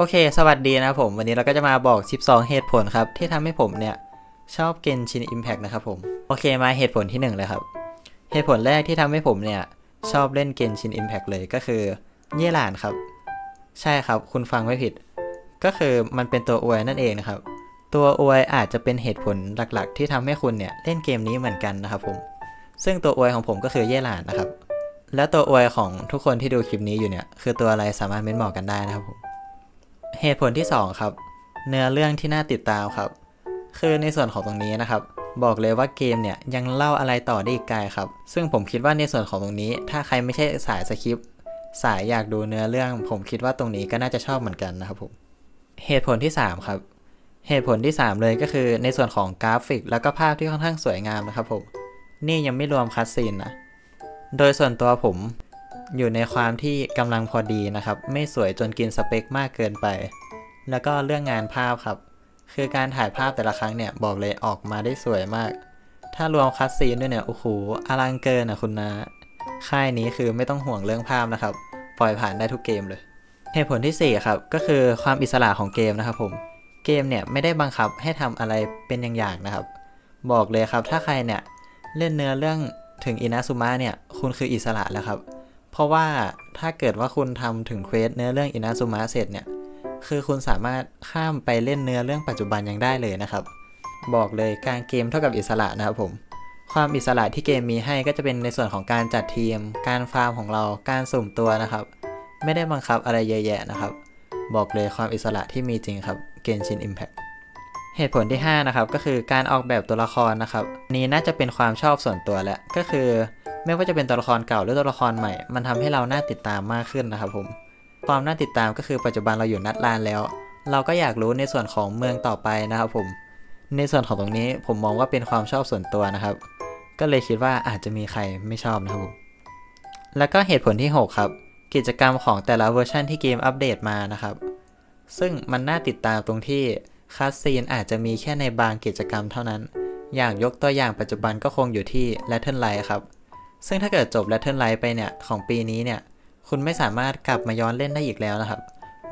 โอเค สวัสดีนะครับผม วันนี้เราก็จะมาบอก 12 เหตุผลครับ ที่ทำให้ผมเนี่ย ชอบเกนชิน Impact นะครับผม โอเคมาเหตุผลที่หนึ่งเลยครับ เหตุผลแรกที่ทำให้ผมเนี่ย ชอบเล่นเกนชิน Impact เลยก็คือเย่หลานครับ ใช่ครับ คุณฟังไม่ผิด ก็คือมันเป็นตัวอวยนั่นเองนะครับ ตัวอวยอาจจะเป็นเหตุผลหลักๆ ที่ทำให้คุณเนี่ยเล่นเกมนี้เหมือนกันนะครับผม ซึ่งตัวอวยของผมก็คือเย่หลานนะครับ และตัวอวยของทุกคนที่ดูคลิปนี้อยู่เนี่ย คือตัวอะไรสามารถเม้นบอกกันได้นะครับผม เหตุผลที่ 2 ครับ เนื้อเรื่องที่น่าติดตามครับ คือในส่วนของตรงนี้นะครับ บอกเลยว่าเกมเนี่ยยังเล่าอะไรต่อได้อีกไกลครับ ซึ่งผมคิดว่าในส่วนของตรงนี้ ถ้าใครไม่ใช่สายสคริปสายอยากดูเนื้อเรื่อง ผมคิดว่าตรงนี้ก็น่าจะชอบเหมือนกันนะครับผมเหตุผลที่ 3 ครับ เหตุผลที่ 3 เลยก็คือในส่วนของกราฟิก แล้วก็ภาพที่ค่อนข้างสวยงามนะครับผม นี่ยังไม่รวมคัสซีนนะ โดยส่วนตัวผม อยู่ในความที่กำลังพอดีนะครับ ไม่สวยจนกินสเปคมากเกินไป แล้วก็เรื่องงานภาพครับ คือการถ่ายภาพแต่ละครั้งเนี่ยบอกเลยออกมาได้สวยมาก ถ้ารวมคัดซีนด้วยเนี่ยโอ้โหอลังเกินนะคุณนะค่ายนี้คือไม่ต้องห่วงเรื่องภาพนะครับ ปล่อยผ่านได้ทุกเกมเลย เหตุผลที่ 4 ครับ ก็คือความอิสระของเกมนะครับผม เกมเนี่ยไม่ได้บังคับให้ทำอะไรเป็นอย่างๆนะครับ บอกเลยครับถ้าใครเนี่ยเล่นเนื้อเรื่องถึงอินาซุมะเนี่ยคุณคืออิสระแล้วครับ เพราะว่าถ้าเกิดว่าคุณทำถึงเควสเนื้อเรื่องอินาซุมะเสร็จเนี่ย คือคุณสามารถข้ามไปเล่นเนื้อเรื่องปัจจุบันยังได้เลยนะครับ บอกเลยการเกมเท่ากับอิสระนะครับผม ความอิสระที่เกมมีให้ก็จะเป็นในส่วนของการจัดทีม การฟาร์มของเรา การสุ่มตัวนะครับ ไม่ได้บังคับอะไรเยอะแยะนะครับ บอกเลยความอิสระที่มีจริงครับเกนชิน Impact เหตุผลที่ 5 นะครับ ก็คือการออกแบบตัวละครนะครับ นี้น่าจะเป็นความชอบส่วนตัวแหละก็คือ ไม่ว่าจะเป็นตัวละครเก่าหรือตัวละครใหม่ มันทำให้เราน่าติดตามมากขึ้นนะครับผม ความน่าติดตามก็คือปัจจุบันเราอยู่นัดลานแล้ว เราก็อยากรู้ในส่วนของเมืองต่อไปนะครับผม ในส่วนของตรงนี้ผมมองว่าเป็นความชอบส่วนตัวนะครับ ก็เลยคิดว่าอาจจะมีใครไม่ชอบนะครับผม แล้วก็เหตุผลที่ 6 ครับ กิจกรรมของแต่ละเวอร์ชันที่เกมอัปเดตมานะครับ ซึ่งมันน่าติดตามตรงที่คัสซีนอาจจะมีแค่ในบางกิจกรรมเท่านั้น อย่างยกตัวอย่างปัจจุบันก็คงอยู่ที่ l a t t e r n Light ครับ ซึ่งถ้าเกิดจบ l a t t e r n Light ไปเนี่ยของปีนี้เนี่ย คุณไม่สามารถกลับมาย้อนเล่นได้อีกแล้วนะครับ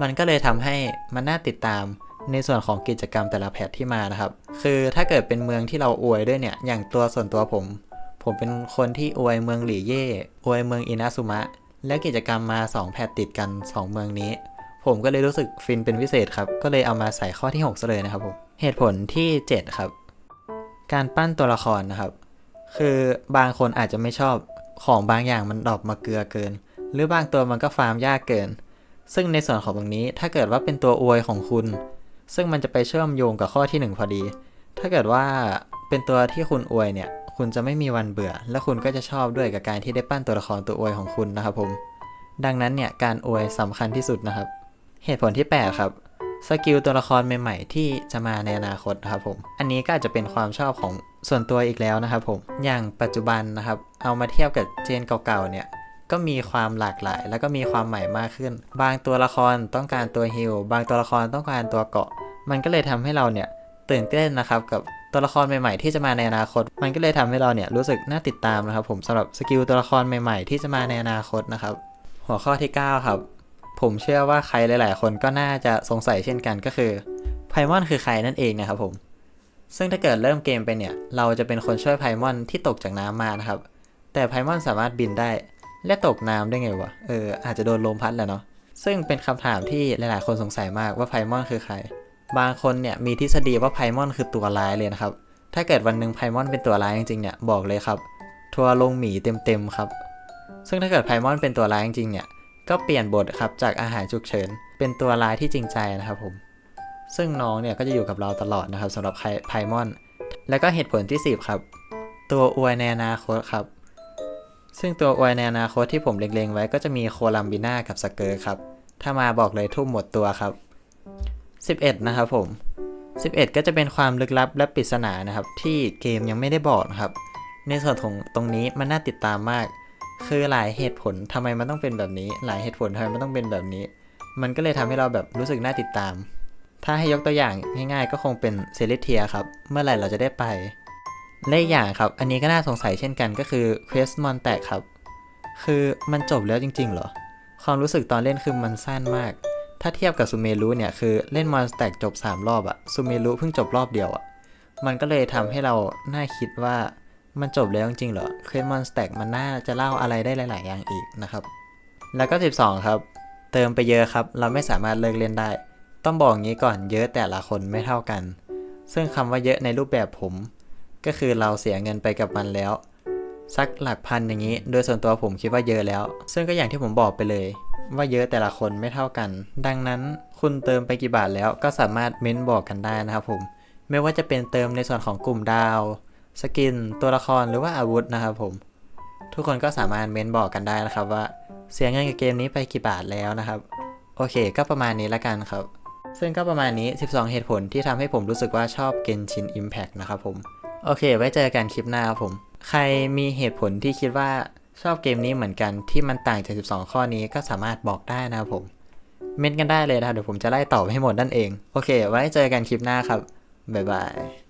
มันก็เลยทำให้มันน่าติดตามในส่วนของกิจกรรมแต่ละแพทที่มานะครับ คือถ้าเกิดเป็นเมืองที่เราอวยด้วยเนี่ย อย่างตัวส่วนตัวผม ผมเป็นคนที่อวยเมืองหลี่เย่อวยเมืองอินาซุมะ และกิจกรรมมา 2 แพทติดกัน 2 เมืองนี้ ผมก็เลยรู้สึกฟินเป็นพิเศษครับ ก็เลยเอามาใส่ข้อที่6ซะเลยนะครับผม เหตุผลที่ 7 ครับ การปั้นตัวละครนะครับ คือบางคนอาจจะไม่ชอบของบางอย่างมันดรอปมาเกลือเกิน หรือบางตัวมันก็ฟาร์มยากเกิน ซึ่งในส่วนของตรงนี้ถ้าเกิดว่าเป็นตัวอวยของคุณ ซึ่งมันจะไปเชื่อมโยงกับข้อที่ 1 พอดี ถ้าเกิดว่าเป็นตัวที่คุณอวยเนี่ยคุณจะไม่มีวันเบื่อ และคุณก็จะชอบด้วยกับการที่ได้ปั้นตัวละครตัวอวยของคุณนะครับผม ดังนั้นเนี่ยการอวยสำคัญที่สุดนะครับ เหตุผลที่ 8 ครับสกิลตัวละครใหม่ๆที่จะมาในอนาคตนะครับผม อันนี้ก็อาจจะเป็นความชอบของ ส่วนตัวอีกแล้วนะครับผม อย่างปัจจุบันนะครับ เอามาเทียบกับเจนเก่าๆเนี่ย ก็มีความหลากหลาย แล้วก็มีความใหม่มากขึ้น บางตัวละครต้องการตัวฮิลบางตัวละครต้องการตัวเกาะ มันก็เลยทำให้เราเนี่ยตื่นเต้นนะครับกับตัวละครใหม่ๆ ที่จะมาในอนาคต มันก็เลยทำให้เราเนี่ยรู้สึกน่าติดตามนะครับ ผมสำหรับสกิลตัวละครใหม่ๆ ที่จะมาในอนาคตนะครับ หัวข้อที่ 9 ครับ ผมเชื่อว่าใครหลาย ๆ คนก็น่าจะสงสัยเช่นกันก็คือไพมอนคือใครนั่นเองนะครับผม ซึ่งถ้าเกิดเริ่มเกมไปเนี่ย เราจะเป็นคนช่วยไพมอนที่ตกจากน้ำมานะครับ แต่ไพมอนสามารถบินได้ และตกน้ำได้ไงวะ เออ อาจจะโดนลมพัดแหละเนาะ ซึ่งเป็นคำถามที่หลายๆ คนสงสัยมากว่าไพมอนคือใคร บางคนเนี่ยมีทฤษฎีว่าไพมอนคือตัวร้ายเลยนะครับ ถ้าเกิดวันหนึ่งไพมอนเป็นตัวร้ายจริงๆเนี่ยบอกเลยครับ ทัวร์ลงหมีเต็มๆครับ ซึ่งถ้าเกิดไพมอนเป็นตัวร้ายจริงๆเนี่ย ก็เปลี่ยนบทครับจากอาหารฉุกเฉิน เป็นตัวร้ายที่จริงใจนะครับผม ซึ่งน้องเนี่ยก็จะอยู่กับเราตลอดนะครับสำหรับไพมอน แล้วก็เหตุผลที่ 10 ครับ ตัวอวยในอนาคตครับ ซึ่งตัวอวยในอนาคตที่ผมเล็งๆ ไว้ก็จะมีโคลัมบิน่ากับสเกอร์ครับ ถ้ามาบอกเลยทุ่มหมดตัวครับ 11 นะครับผม 11 ก็จะเป็นความลึกลับและปริศนานะครับ ที่เกมยังไม่ได้บอกนะครับ ในส่วนของตรงนี้มันน่าติดตามมาก คือหลายเหตุผลทำไมมันต้องเป็นแบบนี้ หลายเหตุผลทำไมมันต้องเป็นแบบนี้ มันก็เลยทำให้เราแบบรู้สึกน่าติดตาม ถ้าให้ยกตัวอย่างง่ายๆ ก็คงเป็นเซเลเทียครับ เมื่อไหร่เราจะได้ไปและอีกอย่างครับ อันนี้ก็น่าสงสัยเช่นกันก็คือ Quest m o n t a g ครับ คือมันจบแล้วจริงๆเหรอ ความรู้สึกตอนเล่นคือมันสั้นมาก ถ้าเทียบกับซูเมรุเนี่ยคือเล่นมอนแตกจบ 3 รอบอะซูเมรุเพิ่งจบรอบเดียวอะมันก็เลยทำให้เราน่าคิดว่ามันจบแล้วจริงๆเหรอเควสมอนสแต็กมันน่าจะเล่าอะไรได้หลาย ๆ อย่างอีกนะครับ แล้วก็ 12 ครับ เติมไปเยอะครับ เราไม่สามารถเลิกเล่นได้ ต้องบอกงี้ก่อนเยอะแต่ละคนไม่เท่ากัน ซึ่งคำว่าเยอะในรูปแบบผม ก็คือเราเสียเงินไปกับมันแล้ว สักหลักพันอย่างนี้ โดยส่วนตัวผมคิดว่าเยอะแล้ว ซึ่งก็อย่างที่ผมบอกไปเลย ว่าเยอะแต่ละคนไม่เท่ากัน ดังนั้นคุณเติมไปกี่บาทแล้วก็สามารถเม้นบอกกันได้นะครับผม ไม่ว่าจะเป็นเติมในส่วนของกลุ่มดาว สกิน ตัวละครหรือว่าอาวุธนะครับผม ทุกคนก็สามารถเม้นบอกกันได้นะครับว่า เสียเงินกับเกมนี้ไปกี่บาทแล้วนะครับ โอเค ก็ประมาณนี้ละกันครับ ซึ่งก็ประมาณนี้ 12 เหตุผลที่ทำให้ผมรู้สึกว่าชอบ Genshin Impact นะครับผม โอเค ไว้เจอกันคลิปหน้าครับผม ใครมีเหตุผลที่คิดว่าชอบเกมนี้เหมือนกันที่มันต่างจาก 12 ข้อนี้ก็สามารถบอกได้นะครับผม เม้นกันได้เลยนะครับเดี๋ยวผมจะไล่ตอบให้หมดนั่นเอง โอเค ไว้เจอกันคลิปหน้าครับ บ๊ายบาย